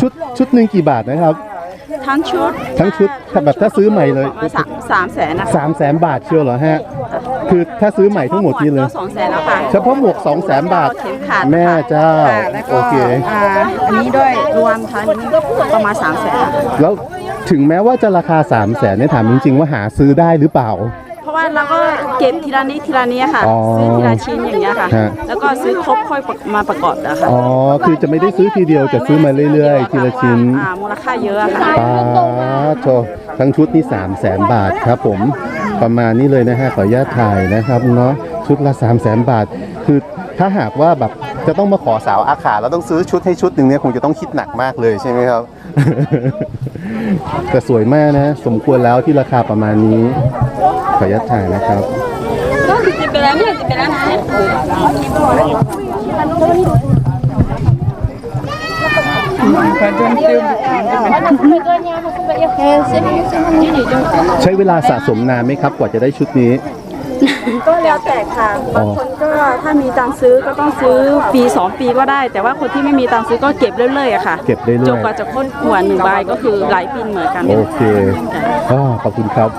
ชุดชุดหนึ่งกี่บาทนะครับ ทั้งชุดทั้งชุดถ้าแบบถ้าซื้อใหม่เลยประมาณสามสามแสนนะคะสามแสนบาทเชียวเหรอฮะ คือถ้าซื้อใหม่ทั้งหมดนี่เลย ก็สองแสนแล้วค่ะเฉพาะหมวก2 0 0แสนบาท เข็มขัดแม่เจ้า ค่ะแล้วโอก็เค อ่าอันนี้ด้วยรวมทั้งประมาณสามแสนแล้วถึงแม้ว่าจะราคา3 0 0แสนเนี่ยถามจริงๆว่าหาซื้อได้หรือเปล่าเพราะว่าเราก็เก็บทีละนิดทีละนิดค่ะ อ๋อซื้อทีละชิ้นอย่างเงี้ยค่ะ ฮะ แล้วก็ซื้อครบค่อยมาประกอบนะคะอ๋อ คือจะไม่ได้ซื้อทีเดียวจะซื้อมาเรื่อยๆ ทีละชิ้นอ่ามูลค่าเยอะค่ะ ป้าโชทั้งชุดนี่3 0 0แสนบาทครับผม ประมาณนี้เลยนะฮะ ขออนุญาตถ่ายนะครับเนาะ ชุดละ 3 0 0แสนบาท คือถ้าหากว่าแบบจะต้องมาขอสาวอาขาแล้วต้องซื้อชุดให้ชุดหนึ่งเนี่ยคงจะต้องคิดหนักมากเลยใช่ไหมครับ แต่สวยมากนะสมควรแล้วที่ราคาประมาณนี้ข ออนุญาตถ่ายนะครับจิบไปแล้วเนี่ยจิบไปแล้วนะใช้เวลาสะสมนานไหมครับกว่าจะได้ชุดนี้ ก็แล้วแต่ค่ะอ๋อบางคนก็ถ้ามีตังค์ซื้อก็ต้องซื้อปี2ปีก็ได้ แต่ว่าคนที่ไม่มีตังค์ซื้อก็เก็บเรื่อยๆอะค่ะเก็บเรื่อยๆจนกว่าจะค้นขวดหนึ่งใบก็คือหลายปีเหมือนกันโอเคก็ขอบคุณครับ